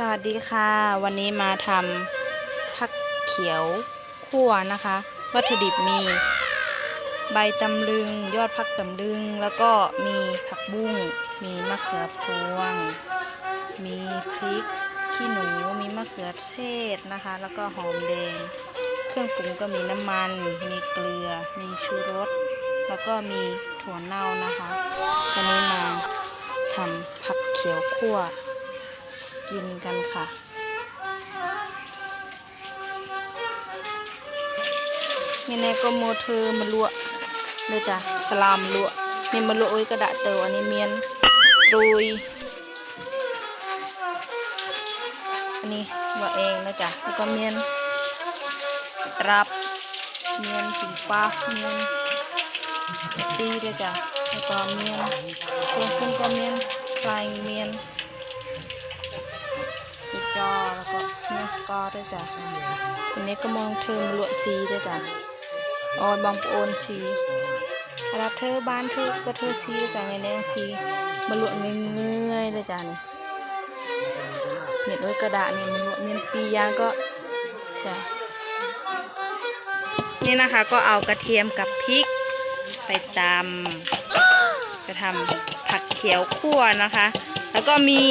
สวัสดีค่ะ วันนี้มาทำผักเขียวคั่วนะคะ วัตถุดิบมี ใบตำลึง ยอดผักตำลึง แล้วก็มีผักบุ้ง มีมะเขือพวง มีพริกขี้หนู มีมะเขือเทศนะคะ แล้วก็หอมแดง เครื่องปรุงก็มีน้ำมัน มีเกลือ มีชูรส แล้วก็มีถั่วเน่านะคะ วันนี้มาทำผักเขียวคั่ว กินกันค่ะ นี่แน่ก็โมเธอมาลวกเลยจ้ะสลามลวกนี่มาลวกไว้กระดาษเตออันนี้เมียนตรุยอันนี้ว่าเองนะจ๊ะแล้วก็เมียนตรับเมียนถึงป้าเมียนตีเลยจ้ะแล้วก็เมียนเครื่องปรุงก็เมียนไฟเมียน จอแล้วก็เมียนสกอร์ด้วยจ้ะวันนี้ก็มองเธอมลวกซีด้วยจ้ะออยบางโอนซีรับเธอบ้านเธอก็เธอซีด้วยจ้ะไงแนงซีมาลวกเงยๆด้วยจ้ะเนี่ยเน็ตไว้กระดาษเนี่ยมันลวกเมียนปียางก็จ้ะนี่นะคะก็เอากระเทียมกับพริกไปตำจะทำผักเขียวคั่วนะคะ แล้วก็มี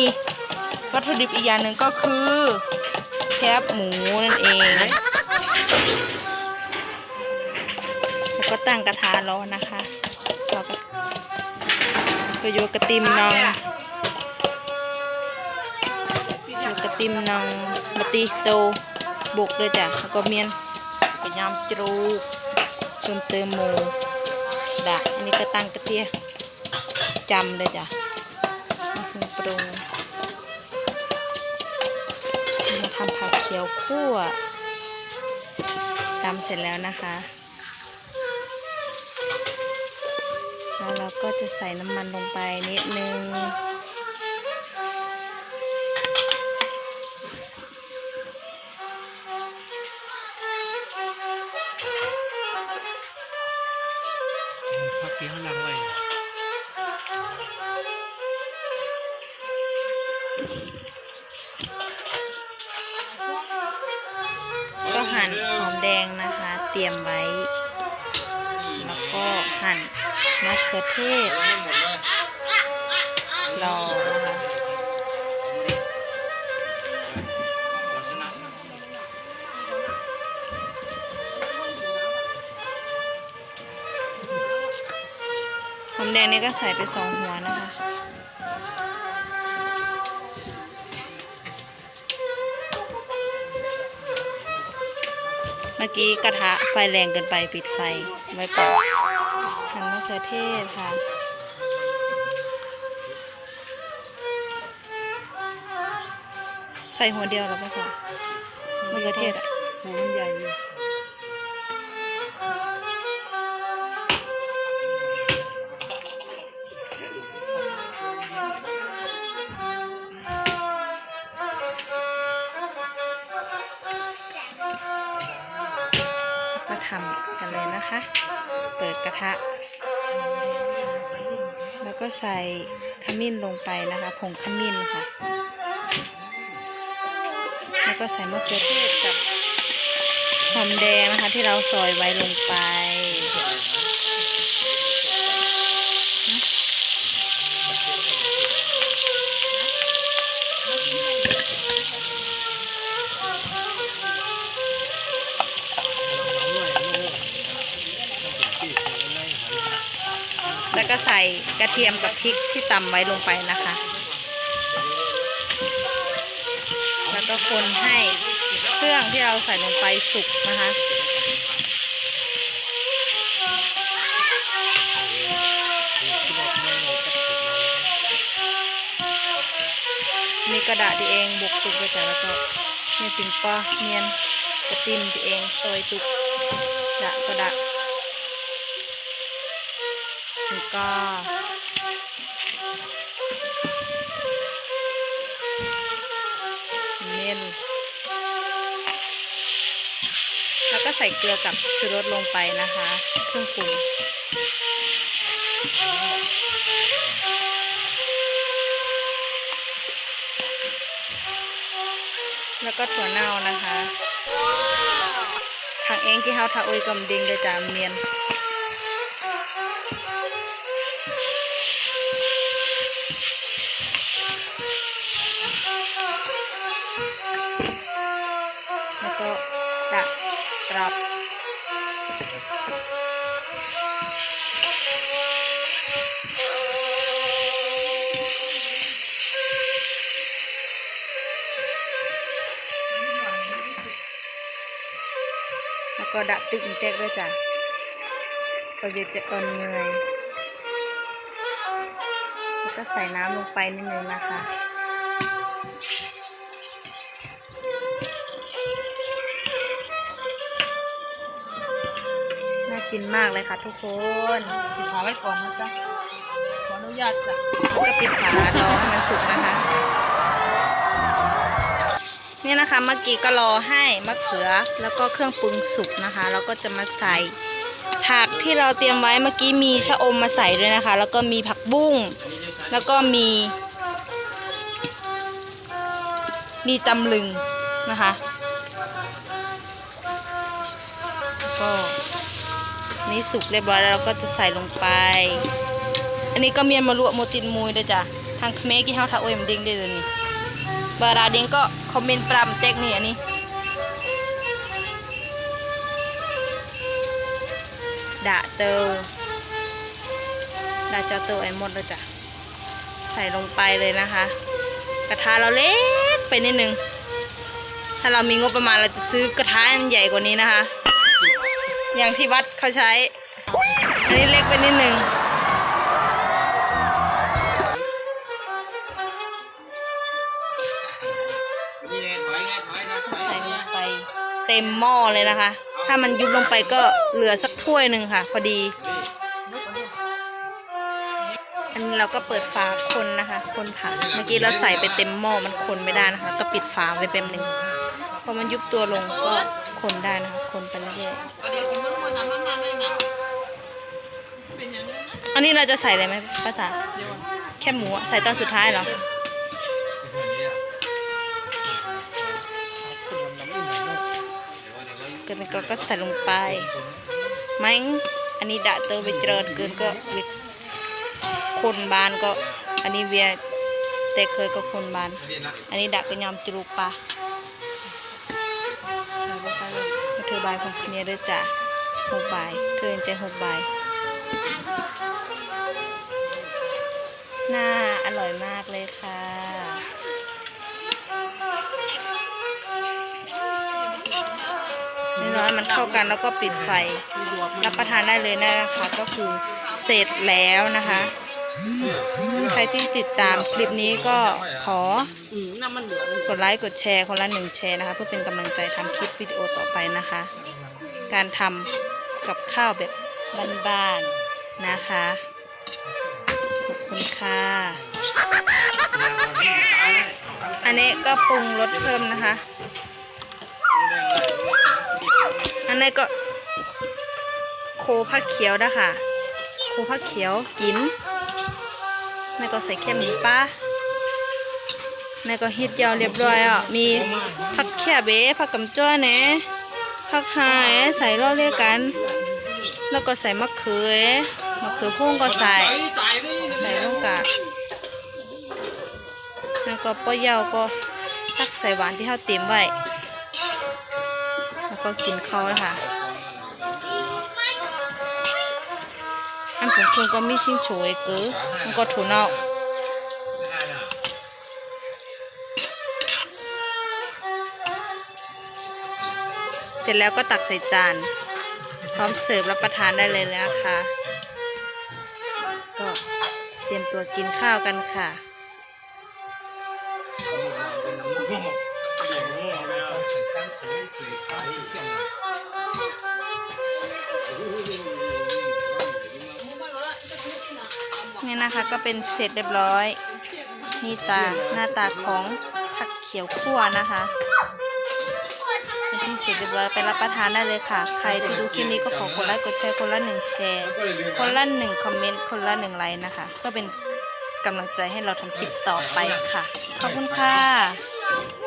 วัตถุดิบอีกอย่างหนึ่งก็คือแคบหมูนั่นเอง แล้วก็ตั้งกระทะร้อนนะคะเราก็ประโยกระติมนองโยกระติมนองมาตีโตบุกเลยจ้ะแล้วก็เมียนกระยำจรูกเติมเติมหมูดะอันนี้ก็ตั้งกระเทียจำเลยจ้ะปรุง ทำผักเขียวคั่วตำเสร็จแล้วนะคะ แล้วเราก็จะใส่น้ำมันลงไปนิดนึง ก็หั่นหอมแดงนะคะ เตรียมไว้ แล้วก็หั่นมะเขือเทศรอนะคะลักษณะหอมแดงนี่ก็ใส่ไปสองหัวนะคะ เมื่อกี้กระทะไฟแรงเกินไปปิดไฟไว้ก่อนหั่นมะเขือเทศค่ะใส่หัวเดียวเหรอพ่อสาวมะเขือเทศอะหัวมันใหญ่ ก็ใส่ขมิ้นลงไปนะคะผงขมิ้นค่ะ แล้วก็ใส่มะเขือเทศกับหอมแดงนะคะที่เราซอยไว้ลงไป ใส่กระเทียมกับพริกที่ตำไว้ลงไปนะคะ แล้วก็คนให้เครื่องที่เราใส่ลงไปสุกนะคะมีกระดาษที่เองบุกตุกไปแต่แล้วก็เมียนติงป้อเมียนกระติมที่เองซอยตุกดะกระดาษ ก็เมียนแล้วก็ใส่เกลือกับชูรสลงไปนะคะ เครื่องปรุงแล้วก็ถั่วเน่านะคะทางเองที่เฮาทาโอยกำดิงเลยจ้าเมียน ดักตรับแล้วก็ดักติ๊กแจ็คด้วยจ้ะก็เดี๋ยวจะอ่อนเงยแล้วก็ใส่น้ำลงไปนิดนึงนะคะ กินมากเลยค่ะทุกคนปิดฝาไว้ก่อนนะจ๊ะขออนุญาตจ้ะแล้วก็ปิดฝารอให้มันสุกนะคะ เนี่ยนะคะเมื่อกี้ก็รอให้มะเขือแล้วก็เครื่องปรุงสุกนะคะแล้วก็จะมาใส่ผักที่เราเตรียมไว้เมื่อกี้มีชะอมมาใส่ด้วยนะคะ แล้วก็มีผักบุ้งอันนี้จะใส่แล้วก็มี มีตำลึงนะคะแล้วก็ นี่สุกเรียบร้อยแล้วเราก็จะใส่ลงไป อันนี้ก็เมียนมาลวกโมตินมวยด้วยจ้ะทางเมกี่เฮาถ้าโอ้ยมันเด้งได้เลยนี่บาราด้งก็คอมเมนต์ปรามเต็กนี่อันนี้ดะเตวดะเจ้าเตวไอ้หมดเลยจ้ะใส่ลงไปเลยนะคะ กระทะเราเล็กไปนิดนึง ถ้าเรามีงบประมาณเราจะซื้อกระทะอันใหญ่กว่านี้นะคะ อย่างที่วัดเขาใช้ อันนี้เล็กไปนิดนึงใส่ลเนี่ยงไปเต็มหม้อเลยนะคะ ถ้ามันยุบลงไปก็เหลือสักถ้วยหนึ่งค่ะ พอดี อันนี้เราก็เปิดฝาคนนะคะ คนผักเมื่อกี้เราใส่ไปเต็มหม้อมันคนไม่ได้นะคะ ก็ปิดฝาไว้แป๊บหนึ่งพอมันยุบตัวลงก็คนได้นะคะ คนไปเรื่อยก็เดี๋ยวกินมัน คนน้ำมันมาไม่หนาวเป็นอย่างนั้นนะอันนี้เราจะใส่อะไรไหมภาษาแค่หมูอะใส่ตอนสุดท้ายเหรอ เกินก็ก็ใส่ลงไปไม่อันนี้ดะเตอร์ไปเจริญเกินก็วิคนบานก็ อันนี้เวียแต่เคยก็คนบาน อันนี้ดะก็ยอมจรูปะใส่ลงไปเลยเธอบายของคนนี้ด้วยจ้ะ หกบายเธอใจหกบายน่าอร่อยมากเลยค่ะนี่ร้อนมันเข้ากันแล้วก็ปิดไฟ รับประทานได้เลยนะคะ ก็คือเสร็จแล้วนะคะ ใครที่ติดตามคลิปนี้ก็ขออืมน้ำมันเหลืองกดไลค์กดแชร์คนละหนึ่งแชร์นะคะ เพื่อเป็นกำลังใจทำคลิปวิดีโอต่อไปนะคะ การทำกับข้าวแบบบ้านๆนะคะ ขอบคุณค่ะ อันนี้ก็ปรุงรสเพิ่มนะคะ อันนี้ก็โคผักเขียวนะคะโคผักเขียวกินแม่ก็ใส่แค่หมูป้าแม่ก็ฮิตยาวเรียบร้อยอะ มีผักแค่เบ๊ผักกำจ้อยเนะ ผักหายใส่ล่อเรียกกัน แล้วก็ใส่มะเขือมะเขือพุ่งก็ใส่ ใส่ลงกะแล้วก็ป้อยาวก็ตักใส่หวานที่เขาเตรียมไว้ แล้วก็กินข้าวนะคะอันผงชูก็มีชิงโฉยเก๋อมันก็ถั่วเน่า เสร็จแล้วก็ตักใส่จาน พร้อมเสิร์ฟรับประทานได้เลยนะคะ ก็เตรียมตัวกินข้าวกันค่ะ นี่นะคะก็เป็นเสร็จเรียบร้อย นี่ตาหน้าตาของผักเขียวคั่วนะคะ เสร็จเรียบร้อยไปรับประทานได้เลยค่ะ ใครที่ดูคลิปนี้ก็ขอคนลค์กดแชร์คนละหนึ่งแชร์ คนละหนึ่งคอมเมนต์คนละหนึ่งไลค์นะคะ ก็เป็นกำลังใจให้เราทำคลิปต่อไปค่ะ ขอบคุณค่ะ